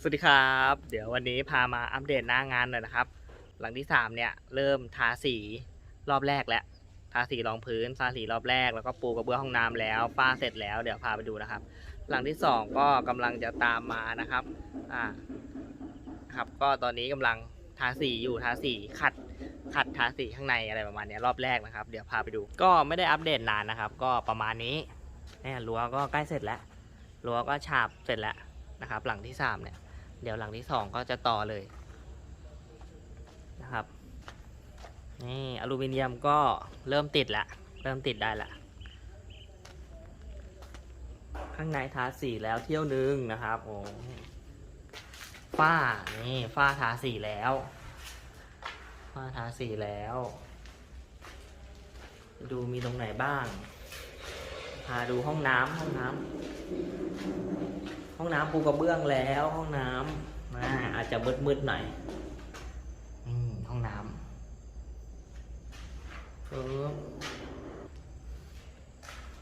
สวัสดีครับ เดี๋ยววันนี้พามาอัปเดตหน้างานหน่อยนะครับ หลังที่สามเนี่ยเริ่มทาสีรอบแรกแล้วทาสีรองพื้นทาสีรอบแรกแล้วก็ปูกระเบื้องห้องน้ำแล้วฝ้าเสร็จแล้วเดี๋ยวพาไปดูนะครับ หลังที่สองก็กำลังจะตามมานะครับอ่าครับก็ตอนนี้กำลังทาสีอยู่ทาสีขัดขัดทาสีข้างในอะไรประมาณเนี้ยรอบแรกนะครับ เดี๋ยวพาไปดู ก็ไม่ได้อัปเดตนานนะครับ ก็ประมาณนี้เนี่ยรั้วก็ใกล้เสร็จแล้วรั้วก็ฉาบเสร็จแล้วนะครับ หลังที่สามเนี่ย เดี๋ยวหลังที่สองก็จะต่อเลยนะครับ นี่อลูมิเนียมก็เริ่มติดละ เริ่มติดได้ละ ข้างในทาสีแล้วเที่ยวนึงนะครับโอ้ฝ้า นี่ฝ้าทาสีแล้ว ฝ้าทาสีแล้ว ดูมีตรงไหนบ้างพาดูห้องน้ำห้องน้ำ ห้องน้ำปูกระเบื้องแล้ว ห้องน้ำอ่าอาจจะมืดๆหน่อยอืมห้องน้ำปึ๊บ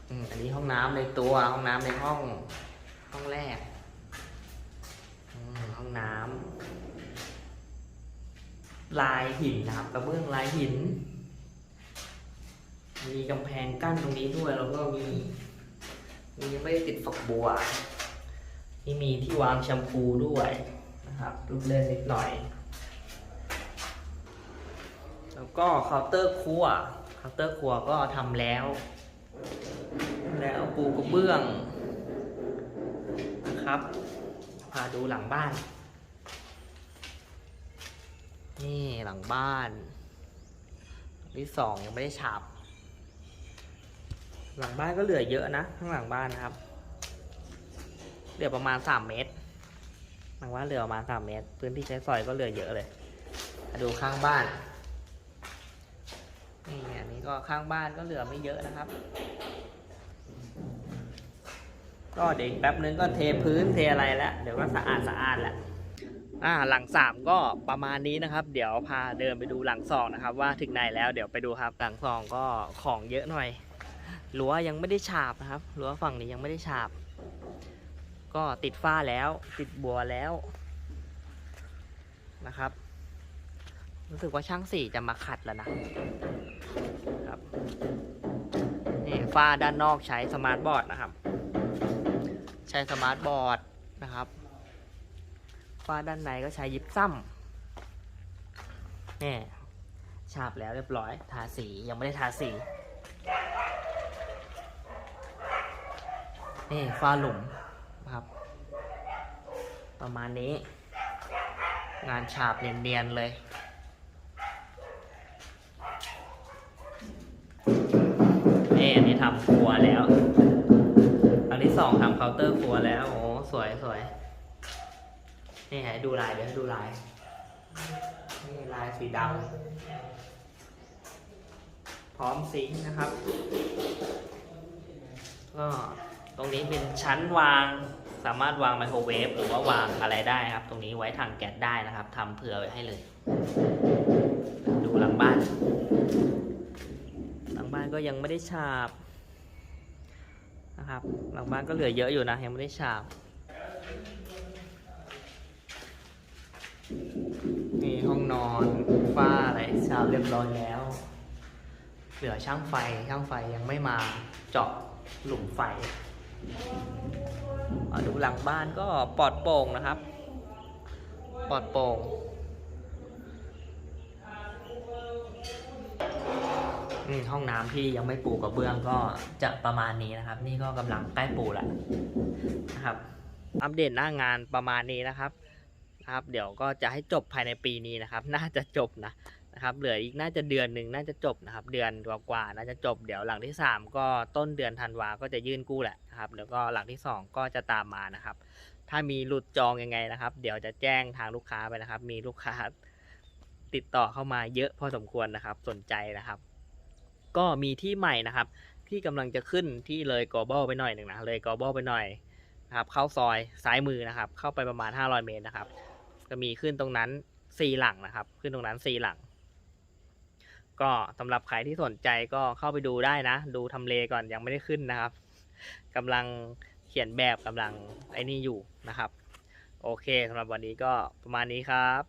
อืมอันนี้ห้องน้ำในตัวห้องน้ำในห้องห้องแรกห้องน้ำลายหินนะครับกระเบื้องลายหิน มีกำแพงกั้นตรงนี้ด้วยแล้วก็มีมียังไม่ได้ติดฝักบัว ที่มีที่วางแชมพูด้วยนะครับลูกเล่นนิดหน่อย แล้วก็เคาน์เตอร์ครัวเคาน์เตอร์ครัวก็ทำแล้ว แล้วปูกระเบื้องนะครับพาดูหลังบ้าน นี่หลังบ้าน ที่สองยังไม่ได้ฉาบหลังบ้านก็เหลือเยอะนะข้างหลังบ้านนะครับ เหลือประมาณสามเมตรหมายว่าเหลือประมาณสามเมตร พื้นที่ใช้สอยก็เหลือเยอะเลยดูข้างบ้านนี่อันนี้ก็ข้างบ้านก็เหลือไม่เยอะนะครับ ก็เดี๋ยวแป๊บนึงก็เทพื้นเทอะไรแล้วเดี๋ยวก็สะอาดสะอาดแล้วอ่าหลังสามก็ประมาณนี้นะครับ เดี๋ยวพาเดินไปดูหลังสองนะครับ ว่าถึงไหนแล้วเดี๋ยวไปดูครับ หลังสองก็ของเยอะหน่อยรั้วยังไม่ได้ฉาบนะครับรั้วฝั่งนี้ยังไม่ได้ฉาบ ก็ติดฝ้าแล้วติดบัวแล้วนะครับ รู้สึกว่าช่างสีจะมาขัดแล้วนะครับนี่ฝ้าด้านนอกใช้สมาร์ทบอร์ดนะครับ ใช้สมาร์ทบอร์ดนะครับฝ้าด้านในก็ใช้ยิปซัมนี่ฉาบแล้วเรียบร้อย ทาสียังไม่ได้ทาสีนี่ฝ้าหลุม ครับ ประมาณนี้ งานฉาบเนียนๆเลยนี่อันนี้ทำครัวแล้ว อันที่สองทำเคาน์เตอร์ครัวแล้ว โอ้สวยสวยนี่ให้ดูลายเดี๋ยวให้ดูลายนี่ลายสีดำพร้อมซิงนะครับ ก็ ตรงนี้เป็นชั้นวางสามารถวางไมโครเวฟหรือว่าวางอะไรได้ครับ ตรงนี้ไว้ถังแก๊สได้นะครับทำเผื่อไว้ให้เลย ดูหลังบ้าน หลังบ้านก็ยังไม่ได้ฉาบนะครับ หลังบ้านก็เหลือเยอะอยู่นะ ยังไม่ได้ฉาบนี่ห้องนอนฝ้าอะไรฉาบเรียบร้อยแล้ว เหลือช่างไฟช่างไฟยังไม่มาเจาะหลุมไฟ ดูหลังบ้านก็ปลอดโปร่งนะครับ ปลอดโปร่งห้องน้ำที่ยังไม่ปูกระเบื้องก็จะประมาณนี้นะครับ นี่ก็กำลังใกล้ปูแล้วนะครับ อัปเดตหน้างานประมาณนี้นะครับนะครับ เดี๋ยวก็จะให้จบภายในปีนี้นะครับ น่าจะจบนะ นะครับเหลืออีกน่าจะเดือนหนึ่งน่าจะจบนะครับ เดือนกว่าๆน่าจะจบเดี๋ยวหลังที่ 3 ก็ต้นเดือนธันวาก็จะยื่นกู้แหละนะครับแล้วก็หลังที่ 2 ก็จะตามมานะครับ ถ้ามีหลุดจองยังไงนะครับ เดี๋ยวจะแจ้งทางลูกค้าไปนะครับ มีลูกค้าติดต่อเข้ามาเยอะพอสมควรนะครับ สนใจนะครับ ก็มีที่ใหม่นะครับ ที่กำลังจะขึ้นที่เลยกอบอลไปหน่อยหนึ่งนะเลยกอบอลไปหน่อยนะครับเข้าซอยซ้ายมือนะครับ เข้าไปประมาณ 500 เมตรนะครับ จะมีขึ้นตรงนั้นสี่หลังนะครับ ขึ้นตรงนั้นสี่หลัง ก็สำหรับใครที่สนใจก็เข้าไปดูได้นะ ดูทำเลก่อนยังไม่ได้ขึ้นนะครับกำลังเขียนแบบกำลังไอ้นี่อยู่นะครับ โอโอเคสำหรับวันนี้ก็ประมาณนี้ครับ